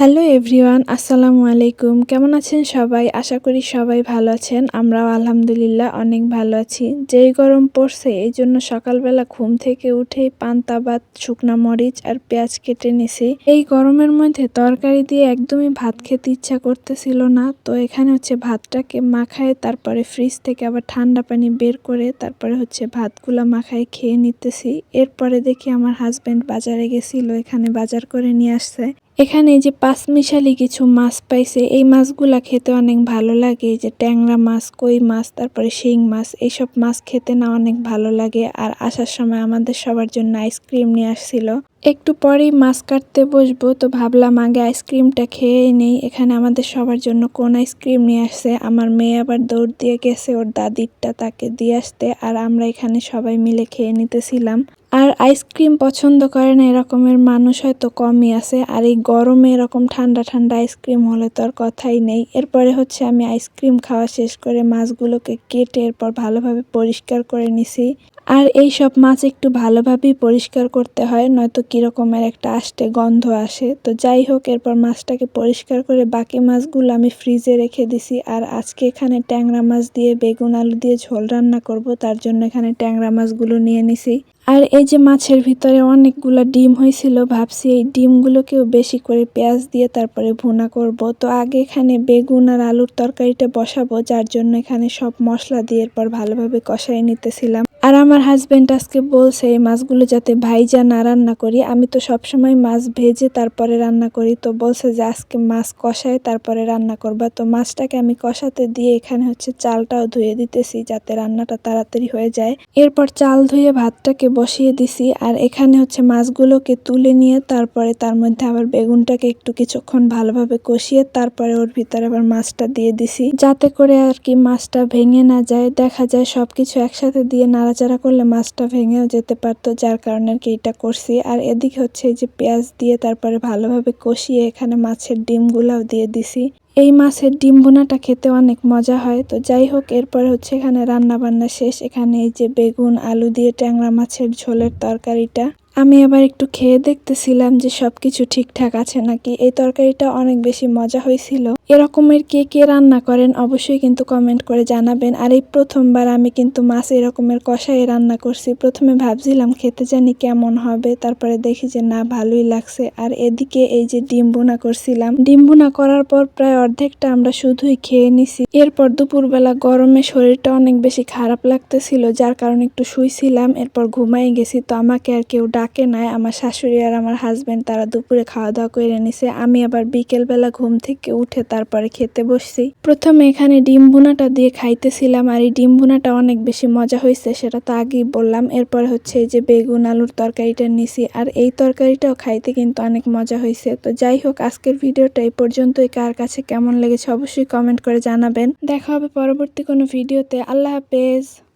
Hello everyone, আসসালামু আলাইকুম। কেমন আছেন সবাই? আশা করি সবাই ভালো আছেন। আমরাও আলহামদুলিল্লাহ অনেক ভালো আছি। যেই গরম পড়ছে, এই জন্য সকালবেলা ঘুম থেকে উঠেই পান্তা, ভাত, শুকনা মরিচ আর পেঁয়াজ কেটে নিছি। এই গরমের মধ্যে তরকারি দিয়ে একদমই ভাত খেতে ইচ্ছা করতেছিল না। তো এখানে হচ্ছে ভাতটাকে মাখায় তারপরে ফ্রিজ থেকে আবার ঠান্ডা পানি বের করে তারপরে হচ্ছে ভাতগুলো মাখায় খেয়ে নিতেছি। এরপরে দেখি আমার হাজব্যান্ড বাজারে গেছিল, এখানে বাজার করে নিয়ে আসছে। এখানে যে পাঁচমিশালি কিছু মাছ পাইছে, এই মাছগুলা খেতে অনেক ভালো লাগে। যে ট্যাংরা মাছ, কই মাছ, তারপরে শিং মাছ, এইসব মাছ খেতে না অনেক ভালো লাগে। আর আসার সময় আমাদের সবার জন্য আইসক্রিম নিয়ে আসছিল। একটু পরেই মাছ কাটতে বসবো, তো ভাবলাম আগে আইসক্রিমটা খেয়ে নেই। এখানে আমাদের সবার জন্য কোন আইসক্রিম নিয়ে আসছে? আমার মেয়ে আবার দৌড় দিয়ে গেছে, ওর দাদিরটা তাকে দিয়ে আসতে। আর আমরা এখানে সবাই মিলে খেয়ে নিতেছিলাম। আর আইসক্রিম পছন্দ করে না এরকমের মানুষ হয়তো কমই আছে। আর এই গরমে এরকম ঠান্ডা ঠান্ডা আইসক্রিম হলে তো আর কথাই নেই। এরপরে হচ্ছে আমি আইসক্রিম খাওয়া শেষ করে মাছগুলোকে কেটে এরপর ভালোভাবে পরিষ্কার করে নিছি। আর এই সব মাছ একটু ভালোভাবেই পরিষ্কার করতে হয়, নয়তো কিরকমের একটা আষ্টে গন্ধ আসে। তো যাই হোক, এরপর মাছটাকে পরিষ্কার করে বাকি মাছগুলো আমি ফ্রিজে রেখে দিছি। আর আজকে এখানে ট্যাংরা মাছ দিয়ে, বেগুন আলু দিয়ে ঝোল রান্না করব, তার জন্য এখানে ট্যাংরা মাছগুলো নিয়ে নিছি। আর এই যে মাছের ভিতরে অনেকগুলো ডিম হয়েছিল, ভাবছি এই ডিমগুলোকেও বেশি করে পেঁয়াজ দিয়ে তারপরে ভুনা করব। তো আগে এখানে বেগুন আর আলুর তরকারিটা বসাবো, যার জন্য এখানে সব মশলা দিয়ে এরপর ভালোভাবে কষাই নিতেছিলাম। আর আমার হাজবেন্ড আজকে বলছে, এই মাছগুলো যাতে ভাইজা না রান্না করি। আমি তো সবসময় মাছ ভেজে তারপরে রান্না করি। তো বলছে যে, আজকে মাছ কষায় তারপরে রান্না করবা। তো মাছটাকে আমি কষাতে দিয়ে এখানে হচ্ছে চালটাও ধুয়ে দিতেছি, যাতে রান্নাটা তাড়াতাড়ি হয়ে যায়। এরপর চাল ধুয়ে ভাতটাকে বসিয়ে দিছি। আর এখানে হচ্ছে মাছগুলোকে তুলে নিয়ে তারপরে তার মধ্যে আবার বেগুনটাকে একটু কিছুক্ষণ ভালোভাবে কষিয়ে তারপরে ওর ভিতরে আবার মাছটা দিয়ে দিছি। যাতে করে আর কি মাছটা ভেঙে না যায়। দেখা যায় সবকিছু একসাথে দিয়ে নাড়াচাড়া করলে মাছটা ভেঙেও যেতে পারতো, যার কারণে আর কি এটা করছি। আর এদিকে হচ্ছে যে পেঁয়াজ দিয়ে তারপরে ভালোভাবে কষিয়ে এখানে মাছের ডিমগুলাও দিয়ে দিছি। এই মাছের ডিম বোনাটা খেতে অনেক মজা হয়। তো যাই হোক, এরপর হচ্ছে এখানে রান্না বান্না শেষ। এখানে এই যে বেগুন, আলু দিয়ে ট্যাংরা মাছের ঝোলের তরকারিটা। আমি আবার একটু খেয়ে দেখতেছিলাম যে সবকিছু ঠিকঠাক আছে নাকি। এই তরকারিটা অনেক বেশি মজা হয়েছিল। এরকমের কে কে রান্না করেন অবশ্যই কিন্তু কমেন্ট করে জানাবেন। আর এই প্রথমবার আমি কিন্তু মাছ এরকমের কষাই রান্না করছি। প্রথমে ভাবছিলাম খেতে জানি কেমন হবে, তারপরে দেখি যে না, ভালোই লাগছে। আর এদিকে এই যে ডিম বোনা করছিলাম। ডিম বোনা করার পর প্রায় অর্ধেকটা আমরা শুধুই খেয়ে নিছি। এরপর দুপুরবেলা গরমে শরীরটা অনেক বেশি খারাপ লাগতেছিল, যার কারণে একটু শুইছিলাম, এরপর ঘুমাই গেছি। তো আমাকে আর কেউ ডাকে নাই, আমার শাশুড়ি আর আমার হাজব্যান্ড তারা দুপুরে খাওয়া দাওয়া করে নিছে। আমি আবার বিকেলবেলা ঘুম থেকে উঠে তারপরে খেতে বসছি। প্রথমে এখানে ডিম ভুনাটা দিয়ে খাইতেছিলাম আর এই ডিম ভুনাটা অনেক বেশি মজা হয়েছে সেটা তো আগেই বললাম। এরপরে হচ্ছে এই যে বেগুন, আলুর তরকারিটা নিছি আর এই তরকারিটাও খাইতে কিন্তু অনেক মজা হয়েছে তো যাই হোক, আজকের ভিডিওটা এই পর্যন্তই। কার কাছে কেমন লেগেছে অবশ্যই কমেন্ট করে জানাবেন। দেখা হবে পরবর্তী কোনো ভিডিওতে। আল্লাহ হাফেজ।